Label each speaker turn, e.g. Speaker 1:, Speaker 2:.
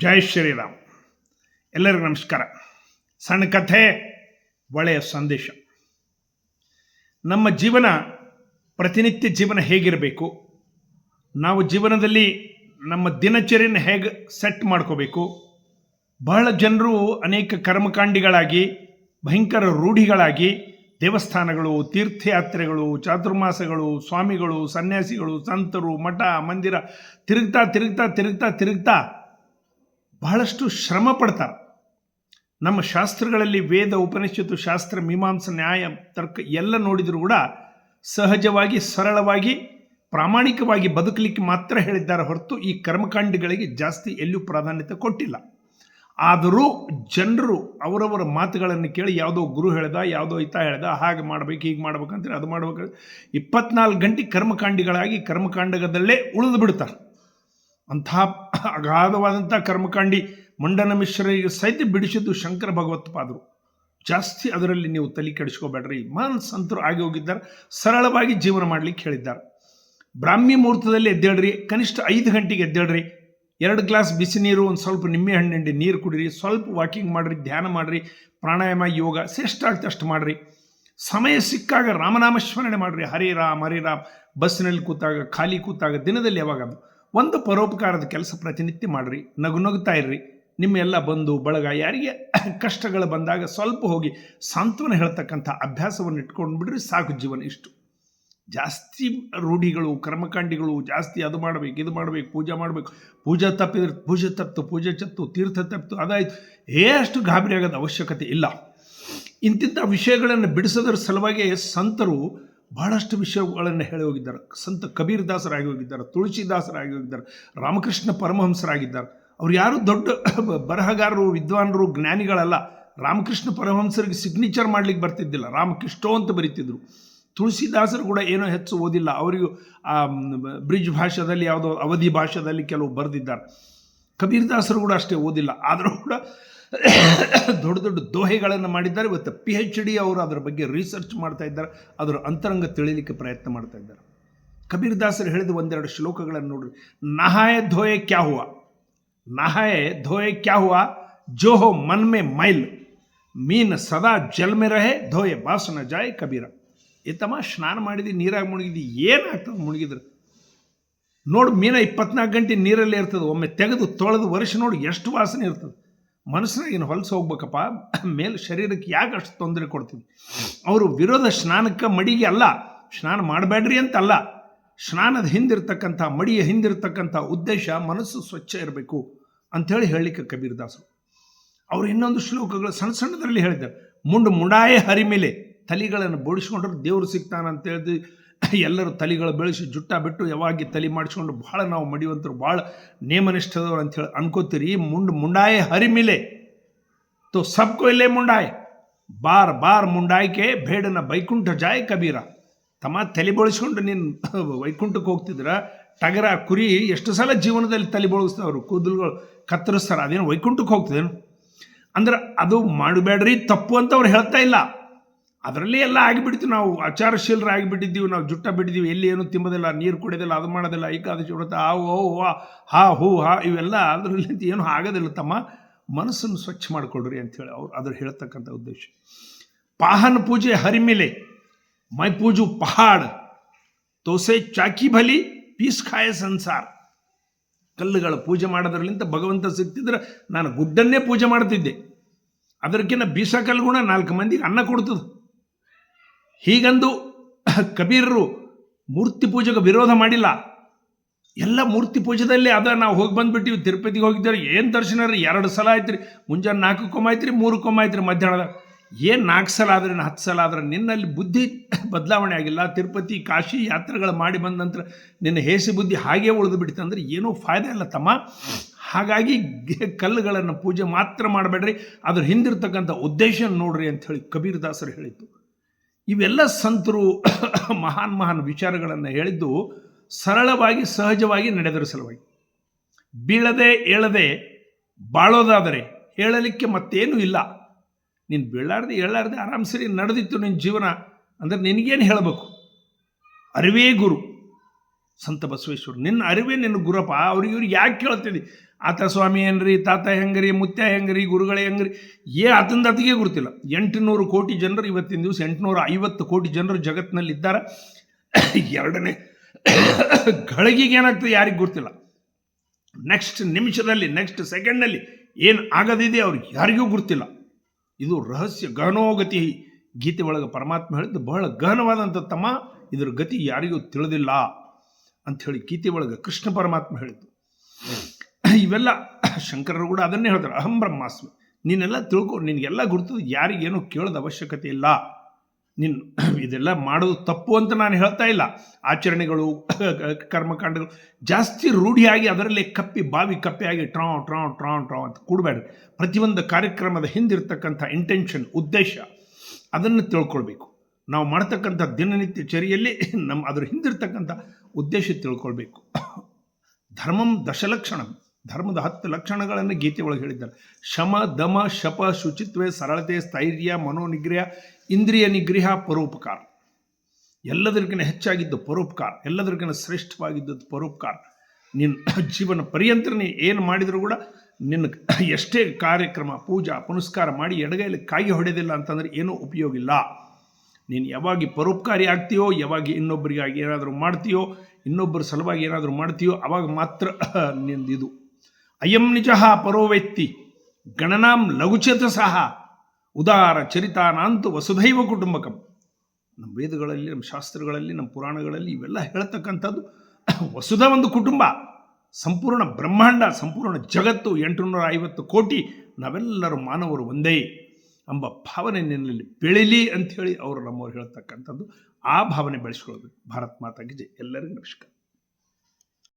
Speaker 1: ಜೈ ಶ್ರೀರಾಮ್. ಎಲ್ಲರಿಗೂ ನಮಸ್ಕಾರ. ಸಣ್ಣ ಕಥೆ, ಒಳ್ಳೆಯ ಸಂದೇಶ. ನಮ್ಮ ಜೀವನ, ಪ್ರತಿನಿತ್ಯ ಜೀವನ ಹೇಗಿರಬೇಕು? ನಾವು ಜೀವನದಲ್ಲಿ ನಮ್ಮ ದಿನಚರಿಯನ್ನು ಹೇಗೆ ಸೆಟ್ ಮಾಡ್ಕೋಬೇಕು? ಬಹಳ ಜನರು ಅನೇಕ ಕರ್ಮಕಾಂಡಿಗಳಾಗಿ, ಭಯಂಕರ ರೂಢಿಗಳಾಗಿ, ದೇವಸ್ಥಾನಗಳು, ತೀರ್ಥಯಾತ್ರೆಗಳು, ಚಾತುರ್ಮಾಸಗಳು, ಸ್ವಾಮಿಗಳು, ಸನ್ಯಾಸಿಗಳು, ಸಂತರು, ಮಠ, ಮಂದಿರ ತಿರುಗ್ತಾ ತಿರುಗ್ತಾ ತಿರುಗ್ತಾ ತಿರುಗ್ತಾ ಬಹಳಷ್ಟು ಶ್ರಮ ಪಡ್ತಾರೆ. ನಮ್ಮ ಶಾಸ್ತ್ರಗಳಲ್ಲಿ ವೇದ, ಉಪನಿಷತ್ತು, ಶಾಸ್ತ್ರ, ಮೀಮಾಂಸ, ನ್ಯಾಯ, ತರ್ಕ ಎಲ್ಲ ನೋಡಿದರೂ ಕೂಡ ಸಹಜವಾಗಿ, ಸರಳವಾಗಿ, ಪ್ರಾಮಾಣಿಕವಾಗಿ ಬದುಕಲಿಕ್ಕೆ ಮಾತ್ರ ಹೇಳಿದ್ದಾರೆ ಹೊರತು ಈ ಕರ್ಮಕಾಂಡಗಳಿಗೆ ಜಾಸ್ತಿ ಎಲ್ಲೂ ಪ್ರಾಧಾನ್ಯತೆ ಕೊಟ್ಟಿಲ್ಲ. ಆದರೂ ಜನರು ಅವರವರ ಮಾತುಗಳನ್ನು ಕೇಳಿ ಯಾವುದೋ ಗುರು ಹೇಳ್ದ, ಯಾವುದೋ ಹಿತ ಹೇಳ್ದ, ಹಾಗೆ ಮಾಡ್ಬೇಕು, ಹೀಗೆ ಮಾಡ್ಬೇಕಂತೇಳಿ ಅದು ಮಾಡ್ಬೇಕು. ಇಪ್ಪತ್ನಾಲ್ಕು ಗಂಟೆ ಕರ್ಮಕಾಂಡಿಗಳಾಗಿ ಕರ್ಮಕಾಂಡದಲ್ಲೇ ಉಳಿದು ಬಿಡ್ತಾರೆ. ಅಂಥ ಅಗಾಧವಾದಂಥ ಕರ್ಮಕಾಂಡಿ ಮಂಡನ ಮಿಶ್ರರಿಗೆ ಸಹಿತ ಬಿಡಿಸಿದ್ದು ಶಂಕರ ಭಗವತ್ಪಾದರು ಜಾಸ್ತಿ ಅದರಲ್ಲಿ ನೀವು ತಲೆ ಕೆಡಿಸ್ಕೋಬೇಡ್ರಿ. ಮಹಾನ್ ಸಂತರು ಆಗಿ ಹೋಗಿದ್ದಾರೆ. ಸರಳವಾಗಿ ಜೀವನ ಮಾಡಲಿಕ್ಕೆ ಹೇಳಿದ್ದಾರೆ. ಬ್ರಾಹ್ಮಿ ಮುಹೂರ್ತದಲ್ಲಿ ಎದ್ದೇಳ್ರಿ. ಕನಿಷ್ಠ ಐದು ಗಂಟೆಗೆ ಎದ್ದೇಳ್ರಿ. ಎರಡು ಗ್ಲಾಸ್ ಬಿಸಿ ನೀರು, ಒಂದು ಸ್ವಲ್ಪ ನಿಂಬೆ ಹಣ್ಣಿಂಡಿ ನೀರು ಕುಡಿರಿ. ಸ್ವಲ್ಪ ವಾಕಿಂಗ್ ಮಾಡಿರಿ, ಧ್ಯಾನ ಮಾಡಿರಿ. ಪ್ರಾಣಾಯಾಮ, ಯೋಗ ಶ್ರೇಷ್ಠ ಆಗ್ತದೆ ಅಷ್ಟು ಮಾಡಿರಿ. ಸಮಯ ಸಿಕ್ಕಾಗ ರಾಮನಾಮ ಸ್ಮರಣೆ ಮಾಡಿರಿ. ಹರಿರಾಮ್ ರಾಮ್, ಹರಿ ರಾಮ್. ಬಸ್ಸಿನಲ್ಲಿ ಕೂತಾಗ, ಖಾಲಿ ಕೂತಾಗ ದಿನದಲ್ಲಿ ಯಾವಾಗ ಒಂದು ಪರೋಪಕಾರದ ಕೆಲಸ ಪ್ರತಿನಿತ್ಯ ಮಾಡಿರಿ, ನಗು ನಗುತ್ತಾ ಇರ್ರಿ. ನಿಮ್ಮೆಲ್ಲ ಬಂದು ಬಳಗ, ಯಾರಿಗೆ ಕಷ್ಟಗಳು ಬಂದಾಗ ಸ್ವಲ್ಪ ಹೋಗಿ ಸಾಂತ್ವನ ಹೇಳ್ತಕ್ಕಂಥ ಅಭ್ಯಾಸವನ್ನು ಇಟ್ಕೊಂಡು ಬಿಡ್ರಿ ಸಾಕು ಜೀವನ ಇಷ್ಟು. ಜಾಸ್ತಿ ರೂಢಿಗಳು, ಕರ್ಮಕಾಂಡಿಗಳು, ಜಾಸ್ತಿ ಅದು ಮಾಡಬೇಕು, ಇದು ಮಾಡಬೇಕು, ಪೂಜೆ ಮಾಡಬೇಕು. ಪೂಜೆ ತಪ್ಪಿದ್ರೆ ಪೂಜೆ ತಪ್ಪಿತು ಪೂಜೆ ಚತ್ತು, ತೀರ್ಥ ತಪ್ಪಿತು ಅದಾಯಿತು. ಏ ಅಷ್ಟು ಗಾಬರಿ ಆಗೋದು ಅವಶ್ಯಕತೆ ಇಲ್ಲ. ಇಂತಿಂಥ ವಿಷಯಗಳನ್ನು ಬಿಡಿಸೋದ್ರ ಸಲುವಾಗಿ ಸಂತರು ಬಹಳಷ್ಟು ವಿಷಯಗಳನ್ನು ಹೇಳಿ ಹೋಗಿದ್ದಾರೆ. ಸಂತ ಕಬೀರ್ ದಾಸರಾಗಿ ಹೋಗಿದ್ದಾರೆ ತುಳಸಿದಾಸರಾಗಿ ಹೋಗಿದ್ದಾರೆ, ರಾಮಕೃಷ್ಣ ಪರಮಹಂಸರಾಗಿದ್ದಾರೆ. ಅವ್ರು ಯಾರು ದೊಡ್ಡ ಬರಹಗಾರರು, ವಿದ್ವಾನರು, ಜ್ಞಾನಿಗಳಲ್ಲ. ರಾಮಕೃಷ್ಣ ಪರಮಹಂಸರಿಗೆ ಸಿಗ್ನೇಚರ್ ಮಾಡ್ಲಿಕ್ಕೆ ಬರ್ತಿದ್ದಿಲ್ಲ. ರಾಮಕೃಷ್ಣ ಅಂತ ಬರೀತಿದ್ರು. ತುಳಸಿದಾಸರು ಕೂಡ ಏನೋ ಹೆಚ್ಚು ಓದಿಲ್ಲ. ಅವರಿಗೂ ಆ ಬ್ರಿಜ್ ಭಾಷೆದಲ್ಲಿ ಯಾವುದೋ ಅವಧಿ ಭಾಷೆಯಲ್ಲಿ ಕೆಲವು ಬರೆದಿದ್ದಾರೆ. ಕಬೀರ್ ದಾಸರು ಕೂಡ ಅಷ್ಟೇ ಓದಿಲ್ಲ. ಆದರೂ ಕೂಡ ದೊಡ್ಡ ದೊಡ್ಡ ದೋಹೆಗಳನ್ನು ಮಾಡಿದ್ದಾರೆ. ಇವತ್ತು ಪಿ ಎಚ್ ಡಿ ಅವರು ಅದರ ಬಗ್ಗೆ ರಿಸರ್ಚ್ ಮಾಡ್ತಾ ಇದ್ದಾರೆ. ಅದರ ಅಂತರಂಗ ತಿಳಿಲಿಕ್ಕೆ ಪ್ರಯತ್ನ ಮಾಡ್ತಾ ಇದ್ದಾರೆ. ಕಬೀರ್ ದಾಸರು ಹೇಳಿದ ಒಂದೆರಡು ಶ್ಲೋಕಗಳನ್ನು ನೋಡ್ರಿ. ನಹಾಯ ಧೋಯೆ ಕ್ಯಾ ಹುವ? ನಹಾಯ ಧೋಯೆ ಕ್ಯಾ ಹುವ? ಜೋಹೋ ಮನ್ಮೆ ಮೈಲ್. ಮೀನ್ ಸದಾ ಜಲ್ಮೆ ರಹೆ, ಧೋಯೆ ಬಾಸನ ಜಾಯ್ ಕಬೀರ. ಏತಮ್ಮ, ಸ್ನಾನ ಮಾಡಿದಿ, ನೀರಾಗಿ ಮುಳುಗಿದಿ ಏನಾಗ್ತದೆ ಮುಳುಗಿದ್ರೆ? ನೋಡು ಮೀನ ಇಪ್ಪತ್ನಾಲ್ಕು ಗಂಟೆ ನೀರಲ್ಲೇ ಇರ್ತದೆ. ಒಮ್ಮೆ ತೆಗೆದು ತೊಳೆದು ವರ್ಷ ನೋಡಿ, ಎಷ್ಟು ವಾಸನೆ ಇರ್ತದೆ. ಮನಸ್ಸಿನಾಗ ಏನು ಹೊಲಸು ಹೋಗ್ಬೇಕಪ್ಪ, ಮೇಲೆ ಶರೀರಕ್ಕೆ ಯಾಕೆ ಅಷ್ಟು ತೊಂದರೆ ಕೊಡ್ತೀವಿ? ಅವರು ವಿರೋಧ ಸ್ನಾನಕ್ಕೆ ಮಡಿಗೆ ಅಲ್ಲ, ಸ್ನಾನ ಮಾಡಬೇಡ್ರಿ ಅಂತಲ್ಲ. ಸ್ನಾನದ ಹಿಂದಿರ್ತಕ್ಕಂಥ, ಮಡಿಯ ಹಿಂದಿರ್ತಕ್ಕಂಥ ಉದ್ದೇಶ ಮನಸ್ಸು ಸ್ವಚ್ಛ ಇರಬೇಕು ಅಂಥೇಳಿ ಹೇಳಲಿಕ್ಕೆ ಕಬೀರ್ ದಾಸರು ಅವರು ಇನ್ನೊಂದು ಶ್ಲೋಕಗಳು ಸಣ್ಣ ಸಣ್ಣದರಲ್ಲಿ ಹೇಳಿದ್ದಾರೆ. ಮುಂಡು ಮುಂಡಾಯ ಹರಿಮೇಲೆ ತಲೆಗಳನ್ನು ಬೋಡಿಸ್ಕೊಂಡ್ರೆ ದೇವರು ಸಿಗ್ತಾನಂತೇಳಿ ಎಲ್ಲರೂ ತಲೆಗಳು ಬೆಳೆಸಿ ಜುಟ್ಟ ಬಿಟ್ಟು ಯಾವಾಗ ತಲೆ ಮಾಡಿಸ್ಕೊಂಡು ಭಾಳ ನಾವು ಮಡಿವಂತರು ಭಾಳ ನೇಮನಿಷ್ಠದವ್ರು ಅಂಥೇಳಿ ಅನ್ಕೋತೀರಿ. ಮುಂಡ್, ಮುಂಡಾಯ ಹರಿಮಿಲೆ. ತೋ ಸಬ್ಕೋ ಇಲ್ಲೇ ಮುಂಡಾಯ್. ಬಾರ್ ಬಾರ್ ಮುಂಡಾಯ್ಕೆ, ಬೇಡನ ಬೈಕುಂಠ ಜಾಯ್ ಕಬೀರ. ತಮ್ಮ ತಲೆ ಬಳಸ್ಕೊಂಡು ನೀನು ವೈಕುಂಠಕ್ಕೆ ಹೋಗ್ತಿದ್ರ, ಟಗರ, ಕುರಿ, ಎಷ್ಟು ಸಲ ಜೀವನದಲ್ಲಿ ತಲೆ ಬಳಸ್ತಾವ್ರು ಕೂದಲುಗಳು ಕತ್ತರಿಸ್ತಾರೆ, ಅದೇನು ವೈಕುಂಠಕ್ಕೆ ಹೋಗ್ತಿದ್ದೇನು ಅಂದ್ರೆ ಅದು ಮಾಡಬೇಡ್ರಿ, ತಪ್ಪು ಅಂತ ಅವ್ರು ಹೇಳ್ತಾ ಇಲ್ಲ. ಅದರಲ್ಲಿ ಎಲ್ಲ ಆಗಿಬಿಡ್ತೀವಿ ನಾವು ಆಗಿಬಿಟ್ಟಿದ್ದೀವಿ. ನಾವು ಜುಟ್ಟ ಬಿಟ್ಟಿದ್ದೀವಿ. ಎಲ್ಲಿ ಏನು ತಿಂಬೋದಿಲ್ಲ, ನೀರು ಕುಡಿಯೋದಿಲ್ಲ, ಅದು ಮಾಡೋದಿಲ್ಲ, ಏಕಾದಶಿ ವ್ರತ, ಆ, ಓ ಹಾ ಹಾ, ಹೂ, ಇವೆಲ್ಲ ಅದರಲ್ಲಿ ಏನೂ ಆಗೋದಿಲ್ಲ ತಮ್ಮ. ಮನಸ್ಸನ್ನು ಸ್ವಚ್ಛ ಮಾಡಿಕೊಡ್ರಿ ಅಂಥೇಳಿ ಅವ್ರು ಅದ್ರ ಹೇಳ್ತಕ್ಕಂಥ ಉದ್ದೇಶ. ಪಾಹನ್ ಪೂಜೆ ಹರಿಮಿಲೆ, ಮೈ ಪೂಜು ಪಹಾಡ್, ತೋಸೆ ಚಾಕಿ ಬಲಿ, ಪೀಸ್ ಖಾಯ ಸಂಸಾರ್. ಕಲ್ಲುಗಳ ಪೂಜೆ ಮಾಡೋದ್ರಲ್ಲಿಂದ ಭಗವಂತ ಸಿಗ್ತಿದ್ರೆ ನಾನು ಗುಡ್ಡನ್ನೇ ಪೂಜೆ ಮಾಡ್ತಿದ್ದೆ. ಅದಕ್ಕಿಂತ ಬೀಸ ಕಲ್ಗುಣ ನಾಲ್ಕು ಮಂದಿಗೆ ಅನ್ನ ಕೊಡ್ತದೆ. ಹೀಗಂದು ಕಬೀರರು ಮೂರ್ತಿ ಪೂಜೆಗೆ ವಿರೋಧ ಮಾಡಿಲ್ಲ. ಎಲ್ಲ ಮೂರ್ತಿ ಪೂಜೆದಲ್ಲಿ ಅದ. ನಾವು ಹೋಗಿ ಬಂದ್ಬಿಟ್ಟಿವಿ. ತಿರುಪತಿಗೆ ಹೋಗಿದ್ದೇವೆ. ಏನು ದರ್ಶನ ರೀ ಎರಡು ಸಲ ಆಯ್ತು ರೀ ಮುಂಜಾನೆ ನಾಲ್ಕು ಕೊಮ್ಮ ಆಯ್ತು ರೀ ಮಧ್ಯಾಹ್ನದ. ಏನು ನಾಲ್ಕು ಸಲ ಆದ್ರೆ, ಹತ್ತು ಸಲ ಆದ್ರೆ ನಿನ್ನಲ್ಲಿ ಬುದ್ಧಿ ಬದಲಾವಣೆ ಆಗಿಲ್ಲ. ತಿರುಪತಿ, ಕಾಶಿ ಯಾತ್ರೆಗಳು ಮಾಡಿ ಬಂದ ನಂತರ ನಿನ್ನ ಹೇಸಿ ಬುದ್ಧಿ ಹಾಗೇ ಉಳಿದು ಬಿಡ್ತು ಅಂದ್ರೆ ಏನೂ ಫಾಯ್ದೆ ಇಲ್ಲ ತಮ್ಮ. ಹಾಗಾಗಿ ಕಲ್ಲುಗಳನ್ನು ಪೂಜೆ ಮಾತ್ರ ಮಾಡಬೇಡ್ರಿ. ಅದ್ರ ಹಿಂದಿರ್ತಕ್ಕಂಥ ಉದ್ದೇಶ ನೋಡ್ರಿ ಅಂತ ಹೇಳಿ ಕಬೀರ್ ದಾಸರು ಹೇಳಿದ್ದು. ಇವೆಲ್ಲ ಸಂತರು ಮಹಾನ್ ಮಹಾನ್ ವಿಚಾರಗಳನ್ನು ಹೇಳಿದ್ದು ಸರಳವಾಗಿ, ಸಹಜವಾಗಿ ನಡೆದರ ಸಲುವಾಗಿ. ಬೀಳದೆ ಹೇಳದೆ ಬಾಳೋದಾದರೆ ಹೇಳಲಿಕ್ಕೆ ಮತ್ತೇನೂ ಇಲ್ಲ. ನೀನು ಬೀಳಾರ್ದೆ ಆರಾಮ್ ಸರಿ ನಡೆದಿತ್ತು ನಿನ್ನ ಜೀವನ ಅಂದರೆ ನಿನಗೇನು ಹೇಳಬೇಕು? ಅರಿವೇ ಗುರು. ಸಂತ ಬಸವೇಶ್ವರ, ನಿನ್ನ ಅರಿವೇ ನಿನ್ನ ಗುರಪ್ಪ, ಅವ್ರಿಗೆ ಇವ್ರಿಗೆ ಯಾಕೆ ಕೇಳ್ತಿದ್ದಿ ಆತ ಸ್ವಾಮಿ ಏನ್ರಿ, ತಾತ ಹೆಂಗ್ರಿ, ಮುತ್ಯ ಹೆಂಗ್ರಿ, ಗುರುಗಳೇ ಹೆಂಗ್ರಿ? ಏ, ಆತಂದ ಅತಿಗೆ ಗುರುತಿಲ್ಲ. ಎಂಟುನೂರು ಕೋಟಿ ಜನರು ಇವತ್ತಿನ ದಿವಸ, ಎಂಟುನೂರ ಐವತ್ತು ಕೋಟಿ ಜನರು ಜಗತ್ತಿನಲ್ಲಿ ಇದ್ದಾರೆ. ಎರಡನೇ ಗಳಿಗೆಗೆ ಏನಾಗ್ತದೆ ಯಾರಿಗೆ ಗೊತ್ತಿಲ್ಲ ನೆಕ್ಸ್ಟ್ ನಿಮಿಷದಲ್ಲಿ ನೆಕ್ಸ್ಟ್ ಸೆಕೆಂಡ್ನಲ್ಲಿ ಏನು ಆಗದಿದೆ ಅವ್ರಿಗೆ ಯಾರಿಗೂ ಗೊತ್ತಿಲ್ಲ ಇದು ರಹಸ್ಯ ಗಹನೋಗತಿ. ಗೀತೆ ಒಳಗೆ ಪರಮಾತ್ಮ ಹೇಳಿದ್ದು ಬಹಳ ಗಹನವಾದಂಥ ತಮ್ಮ, ಇದರ ಗತಿ ಯಾರಿಗೂ ತಿಳಿದಿಲ್ಲ ಅಂಥೇಳಿ ಗೀತೆ ಒಳಗೆ ಕೃಷ್ಣ ಪರಮಾತ್ಮ ಹೇಳಿದ್ದು. ಇವೆಲ್ಲ ಶಂಕರರು ಕೂಡ ಅದನ್ನೇ ಹೇಳ್ತಾರೆ, ಅಹಂ ಬ್ರಹ್ಮಾಸ್ಮಿ, ನೀನೆಲ್ಲ ತಿಳ್ಕೊ, ನಿನಗೆಲ್ಲ ಗುರುತು, ಯಾರಿಗೇನು ಕೇಳೋದ ಅವಶ್ಯಕತೆ ಇಲ್ಲ. ನೀನು ಇದೆಲ್ಲ ಮಾಡೋದು ತಪ್ಪು ಅಂತ ನಾನು ಹೇಳ್ತಾ ಇಲ್ಲ. ಆಚರಣೆಗಳು, ಕರ್ಮಕಾಂಡಗಳು ಜಾಸ್ತಿ ರೂಢಿಯಾಗಿ ಅದರಲ್ಲೇ ಕಪ್ಪಿ, ಬಾವಿ ಕಪ್ಪಿಯಾಗಿ ಟ್ರಾ ಟ್ರಾ ಟ್ರಾ ಟ್ರಾ ಅಂತ ಕೂಡಬೇಡ್ರಿ. ಪ್ರತಿಯೊಂದು ಕಾರ್ಯಕ್ರಮದ ಹಿಂದಿರ್ತಕ್ಕಂಥ ಇಂಟೆನ್ಷನ್ ಉದ್ದೇಶ ಅದನ್ನು ತಿಳ್ಕೊಳ್ಬೇಕು. ನಾವು ಮಾಡ್ತಕ್ಕಂಥ ದಿನನಿತ್ಯ ಚರಿಯಲ್ಲಿ ನಮ್ಮ, ಅದ್ರ ಹಿಂದಿರ್ತಕ್ಕಂಥ ಉದ್ದೇಶ ತಿಳ್ಕೊಳ್ಬೇಕು. ಧರ್ಮಂ ದಶಲಕ್ಷಣಂ. ಧರ್ಮದ ಹತ್ತು ಲಕ್ಷಣಗಳನ್ನು ಗೀತೆ ಒಳಗೆ ಹೇಳಿದ್ದಾರೆ. ಶಮ, ದಮ, ಶಪ, ಶುಚಿತ್ವ, ಸರಳತೆ, ಸ್ಥೈರ್ಯ, ಮನೋನಿಗ್ರಹ, ಇಂದ್ರಿಯ ನಿಗ್ರಹ, ಪರೋಪಕಾರ. ಎಲ್ಲದಕ್ಕಿಂತ ಹೆಚ್ಚಾಗಿದ್ದು ಪರೋಪಕಾರ. ಎಲ್ಲದಕ್ಕಿಂತ ಶ್ರೇಷ್ಠವಾಗಿದ್ದದ್ದು ಪರೋಪಕಾರ. ನಿನ್ನ ಜೀವನ ಪರ್ಯಂತ ನೀ ಏನು ಮಾಡಿದರೂ ಕೂಡ ನಿನ್ನ ಎಷ್ಟೇ ಕಾರ್ಯಕ್ರಮ, ಪೂಜಾ, ಪುನಸ್ಕಾರ ಮಾಡಿ ಎಡಗೈಲಿ ಕಾಯಿ ಹೊಡೆದಿಲ್ಲ ಅಂತಂದರೆ ಏನೂ ಉಪಯೋಗ ಇಲ್ಲ. ನೀನು ಯಾವಾಗ ಪರೋಪಕಾರಿ ಆಗ್ತೀಯೋ, ಯಾವಾಗ ಇನ್ನೊಬ್ಬರಿಗಾಗಿ ಏನಾದರೂ ಮಾಡ್ತೀಯೋ, ಇನ್ನೊಬ್ಬರ ಸಲುವಾಗಿ ಏನಾದರೂ ಮಾಡ್ತೀಯೋ, ಅವಾಗ ಮಾತ್ರ ನಿಂದು ಇದು ಅಯಂ ನಿಜ ಪರೋ ವ್ಯಕ್ತಿ, ಗಣನಾಂ ಲಘುಚತ ಸಹ ಉದಾರ ಚರಿತಾನಾಂತು ವಸುಧೈವ ಕುಟುಂಬಕಂ. ನಮ್ಮ ವೇದಗಳಲ್ಲಿ, ನಮ್ಮ ಶಾಸ್ತ್ರಗಳಲ್ಲಿ, ನಮ್ಮ ಪುರಾಣಗಳಲ್ಲಿ ಇವೆಲ್ಲ ಹೇಳ್ತಕ್ಕಂಥದ್ದು ವಸುಧ ಒಂದು ಕುಟುಂಬ, ಸಂಪೂರ್ಣ ಬ್ರಹ್ಮಾಂಡ, ಸಂಪೂರ್ಣ ಜಗತ್ತು, ಎಂಟುನೂರ ಐವತ್ತು ಕೋಟಿ, ನಾವೆಲ್ಲರೂ ಮಾನವರು ಒಂದೇ ಎಂಬ ಭಾವನೆ ನಿನ್ನಲ್ಲಿ ಬೆಳೀಲಿ ಅಂಥೇಳಿ ಅವರು ನಮ್ಮವ್ರು ಹೇಳ್ತಕ್ಕಂಥದ್ದು. ಆ ಭಾವನೆ ಬೆಳೆಸ್ಕೊಳ್ಬೇಕು ಭಾರತ್ ಮಾತಾಗಿ ಜೈ. ಎಲ್ಲರಿಗೂ ನಮಸ್ಕಾರ.